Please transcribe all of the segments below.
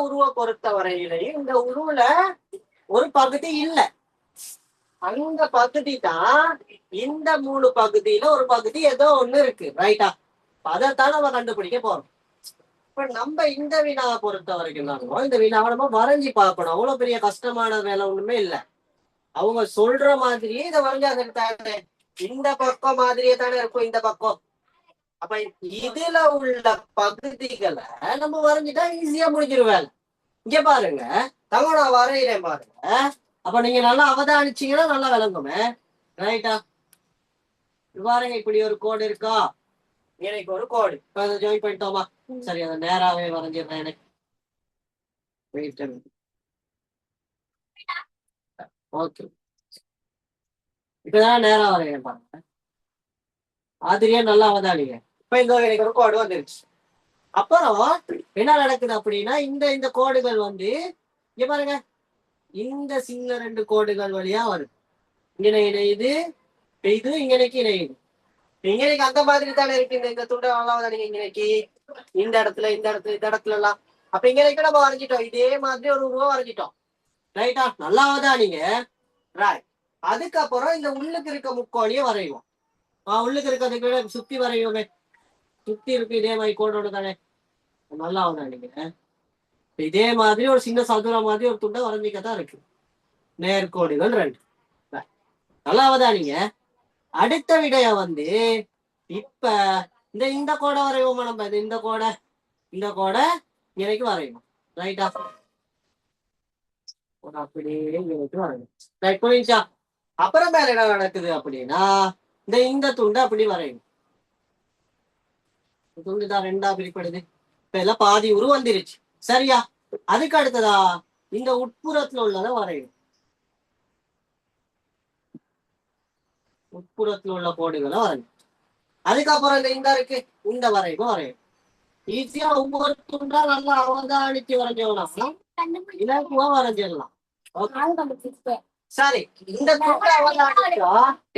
உருவ பொறுத்த வரையிலையும் இந்த உருவுல ஒரு பகுதி இல்ல. அந்த பகுதி தான் இந்த மூணு பகுதியில ஒரு பகுதி ஏதோ ஒண்ணு இருக்கு ரைட்டா அதைத்தான் நம்ம கண்டுபிடிக்க போறோம். இப்ப நம்ம இந்த வினாவை பொறுத்த வரைக்கும் தாங்க இந்த வினாவை நம்ம வரைஞ்சி பார்க்கணும். அவ்வளவு பெரிய கஷ்டமான வேலை ஒண்ணுமே இல்ல. அவங்க சொல்ற மாதிரியே இதை வரைஞ்சாங்க தானே? இந்த பக்கம் மாதிரியே தானே இருக்கும் இந்த பக்கம். அப்ப இதுல உள்ள பகுதிகளை நம்ம வரைஞ்சிட்டா ஈஸியா முடிஞ்சிருவேன். இங்க பாருங்க தங்க நான் வரைகிறேன் பாருங்க. அப்ப நீங்க நல்லா அவதானிச்சீங்கன்னா நல்லா விளங்குமே. ரைட்டா பாருங்க இப்படி ஒரு கோடு இருக்கா? எனக்கு ஒரு கோடு. இப்ப அதை ஜாயின் பண்ணிட்டோமா? சரி அதை நேராவே வரைஞ்சிடுறேன் எனக்கு. ஓகே இப்பதான் நேரா வரைகிறேன் பாருங்க. ஆதிரியா நல்லா அவதானிங்க. இப்ப இந்த எனக்கு ஒரு கோடு வந்துருச்சு. அப்புறம் என்ன நடக்குது அப்படின்னா இந்த இந்த கோடுகள் வந்து இங்க பாருங்க. இந்த சின்ன ரெண்டு கோடுகள் வழியா வருது. இங்க இணையுது? இப்ப இது இங்கனைக்கு இணையுது. இங்கனைக்கு அந்த மாதிரி தானே இருக்கு. இந்த இந்த துண்டை நல்லா நீங்க இங்கனைக்கு? இந்த இடத்துல இந்த இடத்துல இந்த இடத்துல எல்லாம் அப்ப இங்கனைக்கு நம்ம வரைஞ்சிட்டோம். இதே மாதிரி ஒரு உருவம் வரைஞ்சிட்டோம். ரைட்டா நல்லா நீங்க? ராய் அதுக்கப்புறம் இந்த உள்ளுக்கு இருக்க முக்கோணியை வரைவோம். ஆஹ் உள்ளுக்கு இருக்கிறதுக்கு சுத்தி வரைவோமே. சுத்தி இருக்கு இதே மாதிரி கோடோட தானே? நல்லா நீங்க இதே மாதிரி ஒரு சின்ன சதுரம் மாதிரி ஒரு துண்டை வரைஞ்சிக்கத்தான் இருக்கு. நேர்கோடுகள் ரெண்டு. நல்லா நல்லா நீங்க? அடுத்த விடைய வந்து இப்ப இந்த இந்த கோடை வரைவோமா நம்ம? இந்த கோடை இந்த கோடை இன்னைக்கு வரையணும். ரைட்டா அப்படியே இங்கனைக்கு வரையும் ரைட் அப்புறம் வேற என்ன நடக்குது அப்படின்னா இந்த இந்த துண்டை அப்படி வரையும் இந்த தான் ரெண்டா பிரிப்படுது இப்ப எல்லாம் பாதி உரு வந்துருச்சு சரியா? அதுக்கு அடுத்ததா இந்த உட்புறத்துல உள்ளதை வரையும் உட்புறத்துல உள்ள கோடுகளை வரையும் அதுக்கப்புறம் இந்த இந்த இருக்கு. இந்த வரைவும் வரையும் ஈஸியா ஒவ்வொரு துண்டா நல்லா அவதானிச்சு வரைஞ்சோம்னா இலக்குவா வரைஞ்சிடலாம். சரி. இந்த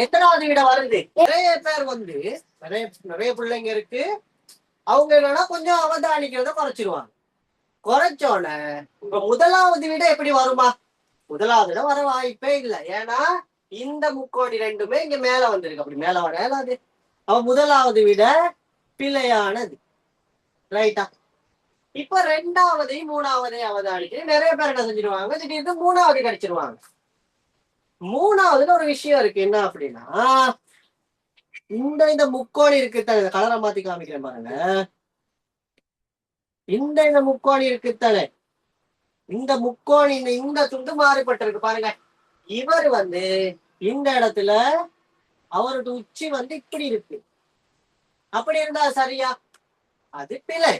எத்தனாவது விட வருது? நிறைய பேர் வந்து நிறைய நிறைய பிள்ளைங்க இருக்கு. அவங்க என்னன்னா கொஞ்சம் அவதானிக்கிறத குறைச்சிருவாங்க. குறைச்சோன இப்ப முதலாவது விட எப்படி வருமா? முதலாவது விட வர வாய்ப்பே இல்லை. ஏன்னா இந்த முக்கோடி ரெண்டுமே இங்க மேல வந்திருக்கு. அப்படி மேல வர அது அவ முதலாவது விட பிழையானது. ரைட்டா? இப்ப ரெண்டாவதையும் மூணாவதையும் அவதானிச்சு நிறைய பேர் என்ன செஞ்சிருவாங்க? திடீர்னு மூணாவது கிடைச்சிருவாங்க. மூணாவதுல ஒரு விஷயம் இருக்கு. என்ன அப்படின்னா இந்த இந்த முக்கோணி இருக்கு இந்த கலரை மாத்தி காமிக்கிறேன் பாருங்க. இந்த இந்த முக்கோணி இருக்கு தலை இந்த முக்கோணி இந்த இந்த துண்டு மாறுபட்டிருக்கு பாருங்க. இவர் வந்து இந்த இடத்துல அவரோட உச்சி வந்து இப்படி இருக்கு. அப்படி இருந்தா சரியா? அது பிழை.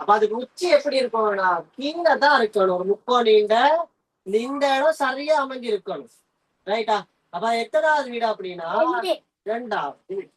அப்ப அதுக்கு உச்சி எப்படி இருக்கணும்னா கீழே தான் இருக்கணும். ஒரு முக்கோணின்ற இந்த இந்த இடம் சரியா அமைஞ்சு இருக்கணும் ரைட்டா அப்ப எத்தனாவது வீடு அப்படின்னா ரெண்டாவது வீடு